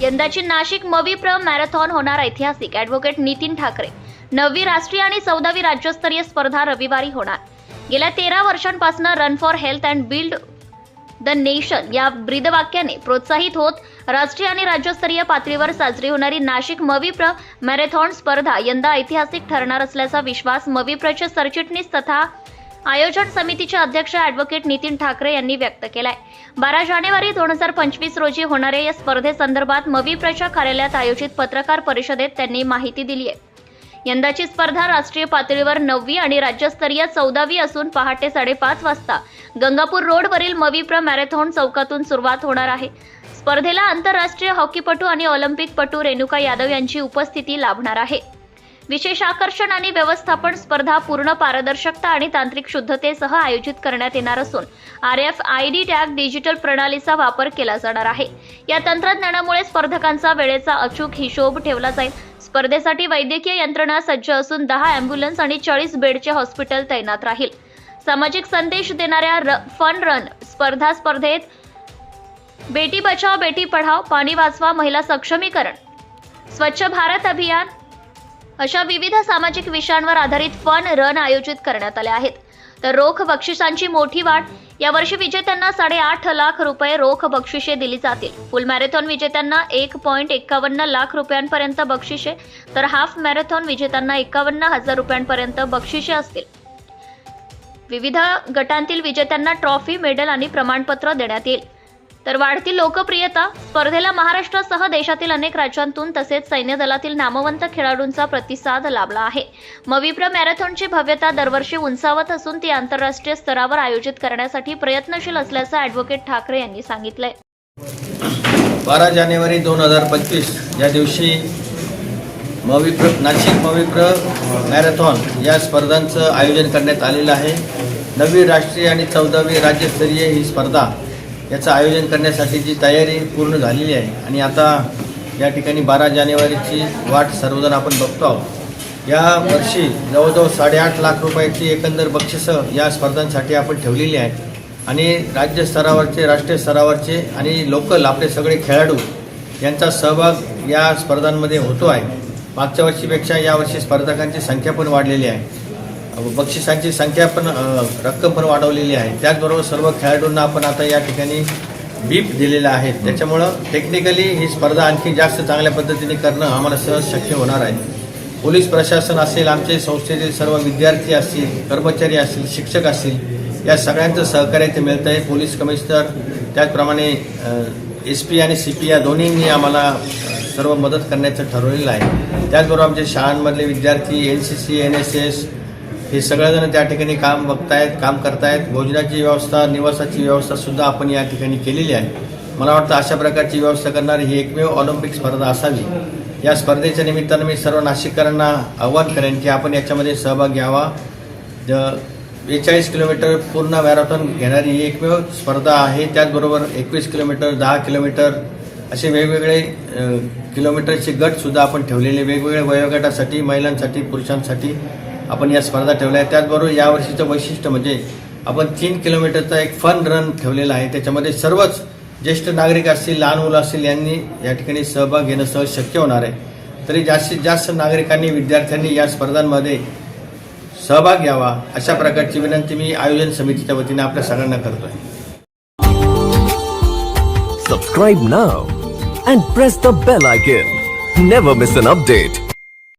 यंदाची नाशिक मविप्र मॅरेथॉन होणार ऐतिहासिक. ॲडव्होकेट नितीन ठाकरे. नववी राष्ट्रीय आणि चौदावी राज्यस्तरीय स्पर्धा रविवारी होणार. गेल्या तेरा वर्षांपासून run for health and build the nation या ब्रीदवाक्याने प्रोत्साहित होत राष्ट्रीय आणि राज्यस्तरीय पातळीवर साजरी होणारी नाशिक मविप्र मॅरेथॉन स्पर्धा यंदा ऐतिहासिक ठरणार असल्याचा विश्वास मविप्रचे सरचिटणीस तथा आयोजन समितीचे अध्यक्ष ॲडव्होकेट नितीन ठाकरे यांनी व्यक्त केलाय. बारा जानेवारी दोन हजार पंचवीस रोजी होणाऱ्या या स्पर्धेसंदर्भात मविप्रच्या कार्यालयात आयोजित पत्रकार परिषदेत त्यांनी माहिती दिली आहे. यंदाची स्पर्धा राष्ट्रीय पातळीवर नववी आणि राज्यस्तरीय चौदावी असून पहाटे साडेपाच वाजता गंगापूर रोडवरील मविप्र मॅरेथॉन चौकातून सुरुवात होणार आहे. स्पर्धेला आंतरराष्ट्रीय हॉकीपटू आणि ऑलिम्पिकपटू रेणुका यादव यांची उपस्थिती लाभणार आहे. विशेष आकर्षण आणि व्यवस्थापन स्पर्धा पूर्ण पारदर्शकता आणि तांत्रिक शुद्धतेसह आयोजित करण्यात येणार असून R F I D tag digital प्रणालीचा वापर केला जाणार आहे. या तंत्रज्ञानामुळे स्पर्धकांचा वेळेचा अचूक हिशोब ठेवला जाईल. स्पर्धेसाठी वैद्यकीय यंत्रणा सज्ज असून दहा अँब्युलन्स आणि चाळीस बेडचे हॉस्पिटल तैनात राहील. सामाजिक संदेश देणाऱ्या र- फन रन स्पर्धा स्पर्धेत बेटी बचाव बेटी पढाव पाणी वाचवा महिला सक्षमीकरण. स्वच्छ भारत अभियान अशा विविध सामाजिक विषयांवर आधारित फन रन आयोजित करण्यात आले आहेत. तर रोख बक्षिसांची मोठी वाढ यावर्षी विजेत्यांना साडेआठ लाख रुपये रोख बक्षिसे दिली जातील. फुल मॅरेथॉन विजेत्यांना एक पॉईंट एकावन्न लाख रुपयांपर्यंत बक्षिसे तर हाफ मॅरेथॉन विजेत्यांना एकावन्न हजार रुपयांपर्यंत बक्षिसे असतील. विविध गटांतील विजेत्यांना ट्रॉफी मेडल आणि प्रमाणपत्र देण्यात येईल. तर वाढती लोकप्रियता स्पर्धेला महाराष्ट्रासह देशातील अनेक राज्यांतून तसेच सैन्य दलातील नामवंत खेळाडूंचा प्रतिसाद लाभला आहे. मविप्र मॅरेथॉनची भव्यता दरवर्षी उंचावत असून ती आंतरराष्ट्रीय स्तरावर आयोजित करण्यासाठी प्रयत्नशील असल्याचं ॲडव्होकेट ठाकरे यांनी सांगितलंय. बारा जानेवारी दोन हजार पंचवीस या दिवशी मविप्र नाशिक मविप्र मॅरेथॉन या स्पर्धांचं आयोजन करण्यात आलेलं आहे. नववी राष्ट्रीय आणि चौदावी राज्यस्तरीय ही स्पर्धा याचं आयोजन करण्यासाठीची तयारी पूर्ण झालेली आहे आणि आता या ठिकाणी बारा जानेवारीची वाट सर्वजण आपण बघतो आहोत. या वर्षी जवळजवळ साडेआठ लाख रुपयाची एकंदर बक्षिसं या स्पर्धांसाठी आपण ठेवलेली आहे आणि राज्य स्तरावरचे राष्ट्रीय स्तरावरचे आणि लोकल आपले सगळे खेळाडू यांचा सहभाग या स्पर्धांमध्ये होतो आहे. मागच्या वर्षीपेक्षा यावर्षी स्पर्धकांची संख्या पण वाढलेली आहे. बक्षिसांची संख्या पण रक्कम पण वाढवलेली आहे. त्याचबरोबर सर्व खेळाडूंना आपण आता या ठिकाणी बीप दिलेल्या आहेत त्याच्यामुळं टेक्निकली ही स्पर्धा आणखी जास्त चांगल्या पद्धतीने करणं आम्हाला सहज शक्य होणार आहे. पोलीस प्रशासन असेल आमचे संस्थेतील सर्व विद्यार्थी असतील कर्मचारी असतील शिक्षक असतील या सगळ्यांचं सहकार्य इथे मिळतं आहे पोलीस कमिशनर त्याचप्रमाणे एस पी आणि सी पी या दोन्हींनी आम्हाला सर्व मदत करण्याचं ठरवलेलं आहे. त्याचबरोबर आमच्या शाळांमधले विद्यार्थी N C C N S S हे सगळेजण त्या ठिकाणी काम बघतायत काम करतायत. भोजनाची व्यवस्था निवासाची व्यवस्था सुद्धा आपण या ठिकाणी केलेली आहे. मला वाटतं अशा प्रकारची व्यवस्था करणारी ही एकमेव ऑलिम्पिक स्पर्धा असावी. या स्पर्धेच्या निमित्तानं मी सर्व नाशिककरांना आव्हान करेन की आपण याच्यामध्ये सहभाग घ्यावा. बेचाळीस किलोमीटर पूर्ण मॅरेथॉन घेणारी ही एकमेव स्पर्धा आहे. त्याचबरोबर एकवीस किलोमीटर दहा किलोमीटर असे वेगवेगळे किलोमीटरचे गटसुद्धा आपण ठेवलेले वेगवेगळ्या वयोगटासाठी महिलांसाठी पुरुषांसाठी. आपण या स्पर्धा ठेवल्या आहेत. त्याचबरोबर यावर्षीचं वैशिष्ट्य म्हणजे आपण तीन किलोमीटरचा एक फन रन ठेवलेला आहे. त्याच्यामध्ये सर्वच ज्येष्ठ नागरिक असतील लहान मुलं असतील यांनी या ठिकाणी सहभाग घेणं सहज शक्य होणार आहे. तरी जास्तीत जास्त नागरिकांनी विद्यार्थ्यांनी या स्पर्धांमध्ये सहभाग घ्यावा. अशा प्रकारची विनंती मी आयोजन समितीच्या वतीने आपल्या सगळ्यांना करतोय. Subscribe now and press the bell icon never miss an update